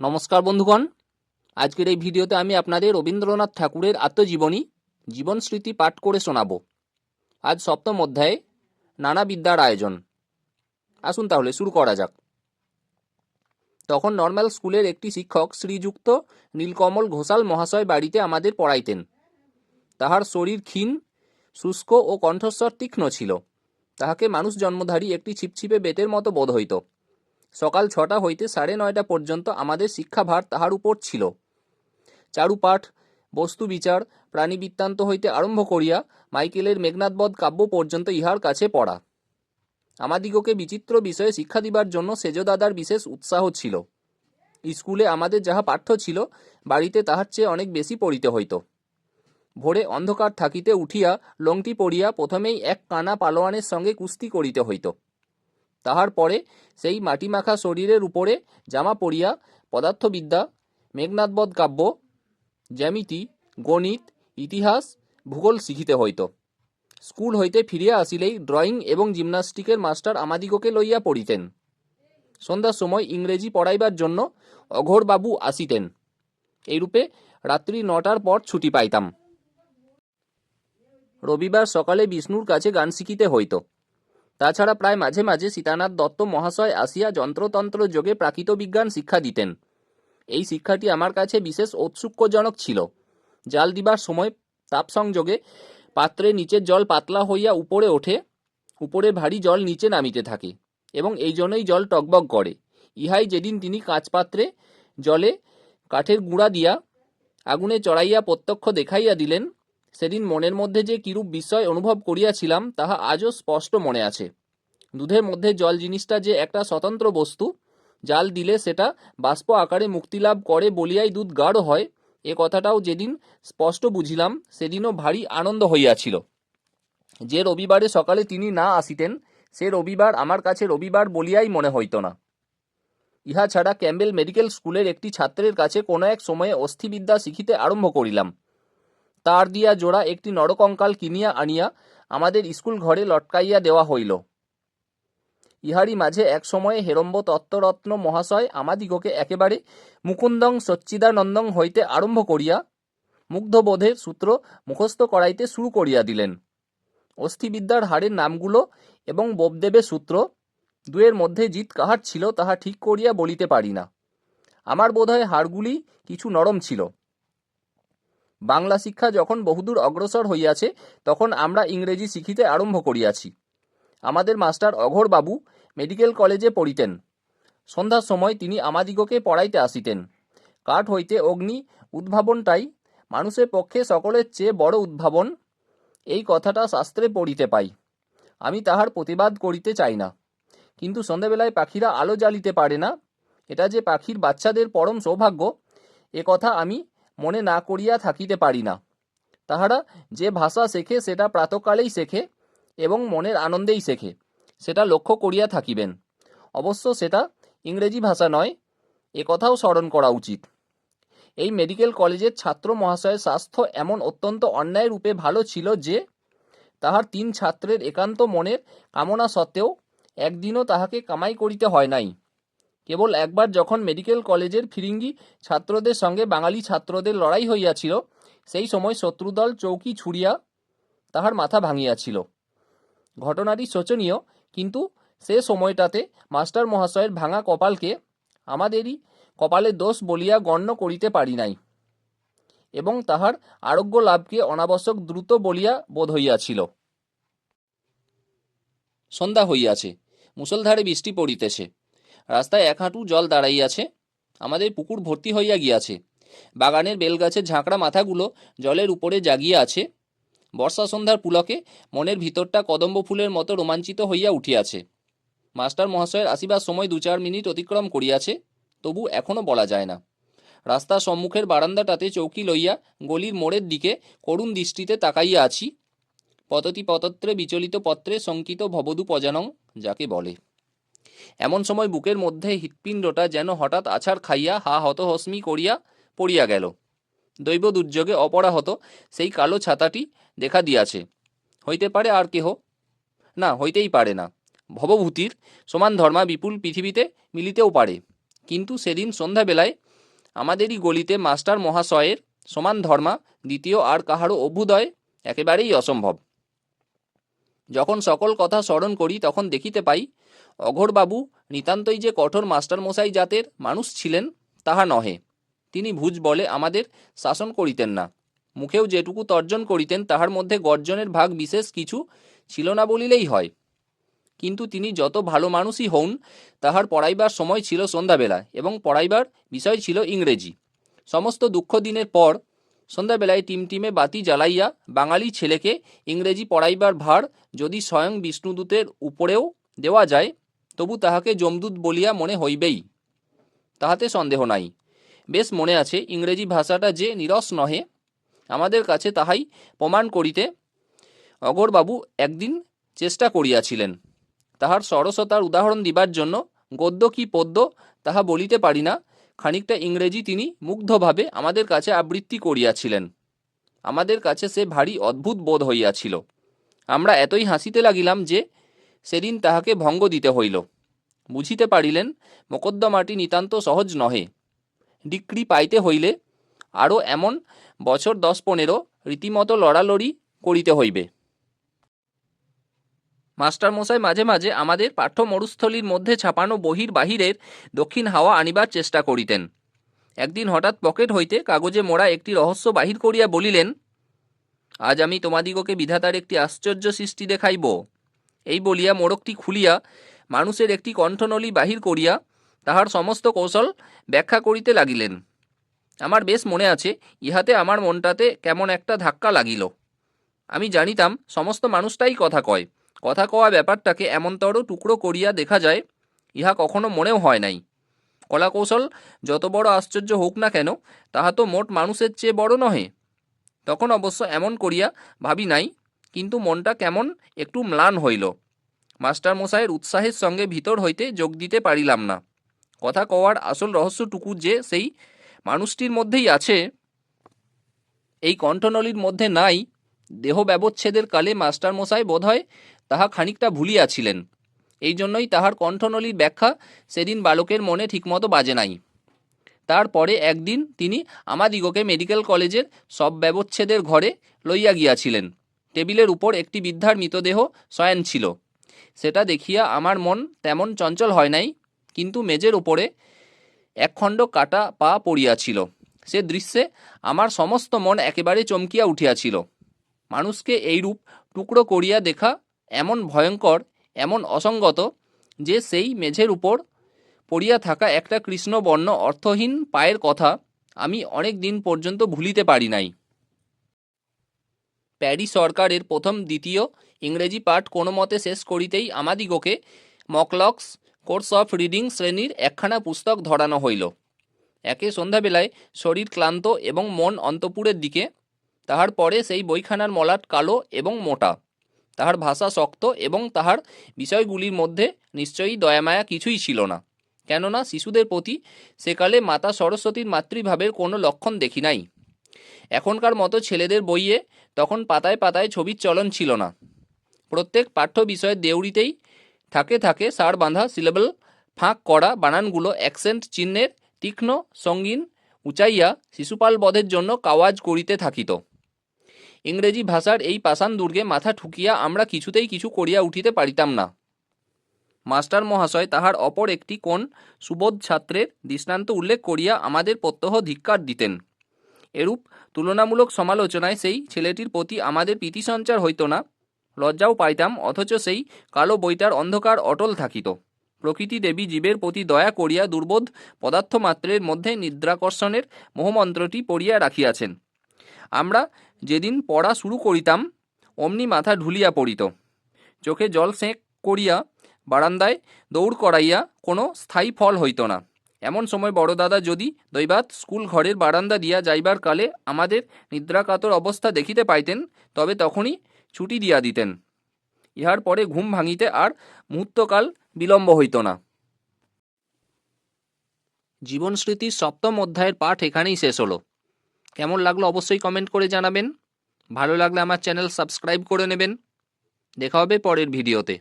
নমস্কার বন্ধুগণ। আজকের এই ভিডিওতে আমি আপনাদের রবীন্দ্রনাথ ঠাকুরের আত্মজীবনী, জীবন স্মৃতি পাঠ করে শোনাব। আজ সপ্তম অধ্যায়ে নানা বিদ্যার আয়োজন। আসুন তাহলে শুরু করা যাক। তখন নর্মাল স্কুলের একটি শিক্ষক শ্রীযুক্ত নীলকমল ঘোষাল মহাশয় বাড়িতে আমাদের পড়াইতেন। তাহার শরীর ক্ষীণ, শুষ্ক ও কণ্ঠস্বর তীক্ষ্ণ ছিল। তাহাকে মানুষ জন্মধারী একটি ছিপছিপে বেতের মতো বোধ হইত। সকাল ছটা হইতে সাড়ে নয়টা পর্যন্ত আমাদের শিক্ষাভার তাহার উপর ছিল। চারুপাঠ বস্তু বিচার প্রাণী বৃত্তান্ত হইতে আরম্ভ করিয়া মাইকেলের মেঘনাথবধ কাব্য পর্যন্ত ইহার কাছে পড়া। আমাদিগকে বিচিত্র বিষয়ে শিক্ষা দিবার জন্য সেজদাদার বিশেষ উৎসাহ ছিল। স্কুলে আমাদের যাহা পাঠ্য ছিল, বাড়িতে তাহার চেয়ে অনেক বেশি পড়িতে হইত। ভোরে অন্ধকার থাকিতে উঠিয়া লংটি পড়িয়া প্রথমেই এক কানা পালোয়ানের সঙ্গে কুস্তি করিতে হইত। তাহার পরে সেই মাটি মাখা শরীরের উপরে জামা পরিয়া পদার্থবিদ্যা মেঘনাথবধ কাব্য, জ্যামিতি, গণিত, ইতিহাস, ভূগোল শিখিতে হইত। স্কুল হইতে ফিরিয়া আসিলেই ড্রয়িং এবং জিমনাস্টিকের মাস্টার আমাদিগকে লইয়া পড়িতেন। সন্ধ্যার সময় ইংরেজি পড়াইবার জন্য অঘোরবাবু আসিতেন। এইরূপে রাত্রি নটার পর ছুটি পাইতাম। রবিবার সকালে বিষ্ণুর কাছে গান শিখিতে হইত। তাছাড়া প্রায় মাঝে মাঝে সীতানাথ দত্ত মহাশয় আসিয়া যন্ত্রতন্ত্র যোগে প্রাকৃত বিজ্ঞান শিক্ষা দিতেন। এই শিক্ষাটি আমার কাছে বিশেষ ঔৎসুক্যজনক ছিল। জাল দিবার সময় তাপ সংযোগে পাত্রে নিচের জল পাতলা হইয়া উপরে ওঠে, উপরে ভারী জল নিচে নামিতে থাকে এবং এই জন্যই জল টকবক করে। ইহাই যেদিন তিনি কাঁচপাত্রে জলে কাঠের গুঁড়া দিয়া আগুনে চড়াইয়া প্রত্যক্ষ দেখাইয়া দিলেন সেদিন মনের মধ্যে যে কিরূপ বিস্ময় অনুভব করিয়াছিলাম, তাহা আজও স্পষ্ট মনে আছে। দুধের মধ্যে জল জিনিসটা যে একটা স্বতন্ত্র বস্তু, জাল দিলে সেটা বাষ্প আকারে মুক্তিলাভ করে বলিয়াই দুধ গাঢ় হয়, এ কথাটাও যেদিন স্পষ্ট বুঝিলাম, সেদিনও ভারী আনন্দ হইয়াছিল। যে রবিবারে সকালে তিনি না আসিতেন, সে রবিবার আমার কাছে রবিবার বলিয়াই মনে হইত না। ইহা ছাড়া ক্যাম্বেল মেডিকেল স্কুলের একটি ছাত্রের কাছে কোনো এক সময়ে অস্থিবিদ্যা শিখিতে আরম্ভ করিলাম। তার দিয়া জোড়া একটি নরকঙ্কাল কিনিয়া আনিয়া আমাদের স্কুল ঘরে লটকাইয়া দেওয়া হইল। ইহারই মাঝে এক সময়ে হেরম্ব তত্ত্বরত্ন মহাশয় আমাদিগকে একেবারে মুকুন্দং সচ্চিদানন্দং হইতে আরম্ভ করিয়া মুগ্ধবোধের সূত্র মুখস্থ করাইতে শুরু করিয়া দিলেন। অস্থিবিদ্যার হাড়ের নামগুলো এবং বোপদেবের সূত্র দুয়ের মধ্যে জিত কাহার ছিল তাহা ঠিক করিয়া বলিতে পারি না। আমার বোধহয় হাড়গুলি কিছু নরম ছিল। বাংলা শিক্ষা যখন বহুদূর অগ্রসর হইয়াছে, তখন আমরা ইংরেজি শিখিতে আরম্ভ করিয়াছি। আমাদের মাস্টার অঘোরবাবু মেডিকেল কলেজে পড়িতেন। সন্ধ্যার সময় তিনি আমাদিগকে পড়াইতে আসিতেন। কাঠ হইতে অগ্নি উদ্ভাবনটাই মানুষের পক্ষে সকলের চেয়ে বড় উদ্ভাবন, এই কথাটা শাস্ত্রে পড়িতে পাই। আমি তাহার প্রতিবাদ করিতে চাই না। কিন্তু সন্ধ্যাবেলায় পাখিরা আলো জ্বালিতে পারে না। এটা যে পাখির বাচ্চাদের পরম সৌভাগ্য, এ কথা আমি মনে না করিয়া থাকিতে পারি না। তাহারা যে ভাষা শেখে, সেটা প্রাতকালেই শেখে এবং মনের আনন্দেই শেখে, সেটা লক্ষ্য করিয়া থাকিবেন। অবশ্য সেটা ইংরেজি ভাষা নয়, এ কথাও স্মরণ করা উচিত। এই মেডিকেল কলেজের ছাত্র মহাশয়ের স্বাস্থ্য এমন অত্যন্ত অন্যায় রূপে ভালো ছিল যে, তাহার তিন ছাত্রের একান্ত মনের কামনা সত্ত্বেও একদিনও তাহাকে কামাই করিতে হয় নাই। কেবল একবার যখন মেডিকেল কলেজের ফিরিঙ্গি ছাত্রদের সঙ্গে বাঙালি ছাত্রদের লড়াই হইয়াছিল, সেই সময় শত্রুদল চৌকি ছুড়িয়া তাহার মাথা ভাঙিয়াছিল। ঘটনাটি শোচনীয়, কিন্তু সে সময়টাতে মাস্টার মহাশয়ের ভাঙা কপালকে আমাদেরই কপালে দোষ বলিয়া গণ্য করিতে পারি নাই এবং তাহার আরোগ্য লাভকে অনাবশ্যক দ্রুত বলিয়া বোধ হইয়াছিল। সন্ধ্যা হইয়াছে মুসলধারে বৃষ্টি পড়িতেছে। রাস্তায় এক হাঁটু জল দাঁড়াইয়াছে আমাদের পুকুর ভর্তি হইয়া গিয়াছে। বাগানের বেলগাছের ঝাঁকড়া মাথাগুলো জলের উপরে জাগিয়া আছে। বর্ষা সন্ধ্যার পুলকে মনের ভিতরটা কদম্ব ফুলের মতো রোমাঞ্চিত হইয়া উঠিয়াছে। মাস্টার মহাশয়ের আসিবার সময় দু চার মিনিট অতিক্রম করিয়াছে, তবু এখনও বলা যায় না। রাস্তার সম্মুখের বারান্দাটাতে চৌকি লইয়া গলির মোড়ের দিকে করুণ দৃষ্টিতে তাকাইয়া আছি। পততি পতত্রে বিচলিত পত্রে শঙ্কিত ভবদু যাকে বলে। এমন সময় বুকের মধ্যে হৃৎপিণ্ডটা যেন হঠাৎ আছাড় খাইয়া হা হতহস্মি করিয়া পড়িয়া গেল। দৈব দুর্যোগে অপরাহত, সেই কালো ছাতাটি দেখা দিয়াছে। হইতে পারে আর কেহ? না, হইতেই পারে না। ভবভূতির সমান ধর্মা বিপুল পৃথিবীতে মিলিতেও পারে। কিন্তু সেদিন সন্ধ্যাবেলায় আমাদেরই গলিতে মাস্টার মহাশয়ের সমান ধর্মা, দ্বিতীয় আর কাহারও অভ্যুদয় একেবারেই অসম্ভব। যখন সকল কথা স্মরণ করি, তখন দেখিতে পাই অঘোরবাবু নিতান্তই যে কঠোর মাস্টারমশাই জাতের মানুষ ছিলেন, তাহা নহে। তিনি ভুজ বলে আমাদের শাসন করিতেন না। মুখেও যেটুকু তর্জন করিতেন, তাহার মধ্যে গর্জনের ভাগ বিশেষ কিছু ছিল না বলিলেই হয়। কিন্তু তিনি যত ভালো মানুষই হউন, তাহার পড়াইবার সময় ছিল সন্ধ্যাবেলা এবং পড়াইবার বিষয় ছিল ইংরেজি। সমস্ত দুঃখ দিনের পর সন্ধ্যাবেলায় টিমটিমে বাতি জ্বালাইয়া বাঙালি ছেলেকে ইংরেজি পড়াইবার ভার যদি স্বয়ং বিষ্ণুদূতের উপরেও দেওয়া যায় তবু তাহাকে যমদূত বলিয়া মনে হইবেই, তাহাতে সন্দেহ নাই। বেশ মনে আছে, ইংরেজি ভাষাটা যে নিরস নহে, আমাদের কাছে তাহাই প্রমাণ করিতে অগরবাবু একদিন চেষ্টা করিয়াছিলেন। তাহার সরসতার উদাহরণ দিবার জন্য গদ্য কি পদ্য তাহা বলিতে পারি না, খানিকটা ইংরেজি তিনি মুগ্ধভাবে আমাদের কাছে আবৃত্তি করিয়াছিলেন। আমাদের কাছে সে ভারী অদ্ভুত বোধ হইয়াছিল। আমরা এতই হাসিতে লাগিলাম যে সেদিন তাহাকে ভঙ্গ দিতে হইল। বুঝিতে পারিলেন মোকদ্দমাটি নিতান্ত সহজ নহে। ডিক্রি পাইতে হইলে আরও এমন বছর দশ পনেরো রীতিমতো লড়ালড়ি করিতে হইবে। মাস্টারমশাই মাঝে মাঝে আমাদের পাঠ্য মরুস্থলীর মধ্যে ছাপানো বহির বাহিরের দক্ষিণ হাওয়া আনিবার চেষ্টা করিতেন। একদিন হঠাৎ পকেট হইতে কাগজে মোড়া একটি রহস্য বাহির করিয়া বলিলেন, আজ আমি তোমাদিগকে বিধাতার একটি আশ্চর্য সৃষ্টি দেখাইব। এই বলিয়া মোড়কটি খুলিয়া মানুষের একটি কণ্ঠনলী বাহির করিয়া তাহার সমস্ত কৌশল ব্যাখ্যা করিতে লাগিলেন। আমার বেশ মনে আছে, ইহাতে আমার মনটাতে কেমন একটা ধাক্কা লাগিল। আমি জানিতাম, সমস্ত মানুষটাই কথা কয়। কথা কওয়া ব্যাপারটাকে এমনতর টুকরো করিয়া দেখা যায়, ইহা কখনো মনেও হয় নাই। কলাকৌশল যত বড় আশ্চর্য হোক না কেন, তাহা তো মোট মানুষের চেয়ে বড় নহে। তখন অবশ্য এমন করিয়া ভাবি নাই কিন্তু মনটা কেমন একটু ম্লান হইল। মাস্টারমশাইয়ের উৎসাহের সঙ্গে ভিতর হইতে যোগ দিতে পারিলাম না। কথা কওয়ার আসল রহস্যটুকু যে সেই মানুষটির মধ্যেই আছে, এই কণ্ঠনলীর মধ্যে নাই, দেহ ব্যবচ্ছেদের কালে মাস্টারমশাই বোধহয় তাহা খানিকটা ভুলিয়াছিলেন। এই জন্যই তাহার কণ্ঠনলীর ব্যাখ্যা সেদিন বালকের মনে ঠিকমতো বাজে নাই। তারপরে একদিন তিনি আমাদিগকে মেডিকেল কলেজের সব ব্যবচ্ছেদের ঘরে লইয়া গিয়াছিলেন। টেবিলের উপর একটি বৃদ্ধার মৃতদেহ শয়ান ছিল। সেটা দেখিয়া আমার মন তেমন চঞ্চল হয় নাই, কিন্তু মেজের উপরে একখণ্ড কাটা পা পড়িয়াছিল। সে দৃশ্যে আমার সমস্ত মন একেবারে চমকিয়া উঠিয়াছিল। মানুষকে এইরূপ টুকরো করিয়া দেখা এমন ভয়ঙ্কর, এমন অসঙ্গত যে সেই মেঝের উপর পড়িয়া থাকা একটা কৃষ্ণবর্ণ অর্থহীন পায়ের কথা আমি অনেক দিন পর্যন্ত ভুলিতে পারি নাই। প্যারি সরকারের প্রথম দ্বিতীয় ইংরেজি পাঠ কোনো মতে শেষ করিতেই আমাদিগকে মকলক্স কোর্স অফ রিডিং শ্রেণির একখানা পুস্তক ধরানো হইল। একে সন্ধ্যাবেলায় শরীর ক্লান্ত এবং মন অন্তপুরের দিকে, তাহার পরে সেই বইখানার মলাট কালো এবং মোটা। তাহার ভাষা শক্ত এবং তাহার বিষয়গুলির মধ্যে নিশ্চয়ই দয়ামায়া কিছুই ছিল না। কেননা শিশুদের প্রতি সেকালে মাতা সরস্বতীর মাতৃভাবের কোনো লক্ষণ দেখি নাই। এখনকার মতো ছেলেদের বইয়ে তখন পাতায় পাতায় ছবির চলন ছিল না। প্রত্যেক পাঠ্য বিষয়ের দেউড়িতেই থাকে থাকে সার বাঁধা সিলেবল ফাঁক করা, বানানগুলো অ্যাকসেন্ট চিহ্নের তীক্ষ্ণ সঙ্গীন উঁচাইয়া শিশুপাল বধের জন্য কাওয়াজ করিতে থাকিত। ইংরেজি ভাষার এই পাষাণ দুর্গে মাথা ঠুকিয়া আমরা কিছুতেই কিছু করিয়া উঠিতে পারিতাম না। মাস্টার মহাশয় তাহার অপর একটি কোন সুবোধ ছাত্রের দৃষ্টান্ত উল্লেখ করিয়া আমাদের প্রত্যহ ধিক্কার দিতেন। এরূপ তুলনামূলক সমালোচনায় সেই ছেলেটির প্রতি আমাদের প্রীতি সঞ্চার হইত না। লজ্জাও পাইতাম, অথচ সেই কালো বইটার অন্ধকার অটল থাকিত। প্রকৃতি দেবী জীবের প্রতি দয়া করিয়া দুর্বোধ পদার্থ মাত্রের মধ্যে নিদ্রাকর্ষণের মোহমন্ত্রটি পড়িয়া রাখিয়াছেন। আমরা যেদিন পড়া শুরু করিতাম, অমনি মাথা ঢুলিয়া পড়িত। চোখে জল সেঁক করিয়া বারান্দায় দৌড় করাইয়া কোনো স্থায়ী ফল হইত না। এমন সময় বড় দাদা যদি দৈবাত স্কুল ঘরের বারান্দা দিয়া যাইবার কালে আমাদের নিদ্রাকাতর অবস্থা দেখিতে পাইতেন, তবে তখনই ছুটি দিয়া দিতেন। ইহার পরে ঘুম ভাঙিতে আর মুহূর্তকাল বিলম্ব হইত না। জীবন স্মৃতির সপ্তম অধ্যায়ের পাঠ এখানেই শেষ হলো। কেমন লাগল অবশ্যই কমেন্ট করে জানাবেন। ভালো লাগলে আমার চ্যানেল সাবস্ক্রাইব করে নেবেন। দেখা হবে পরের ভিডিওতে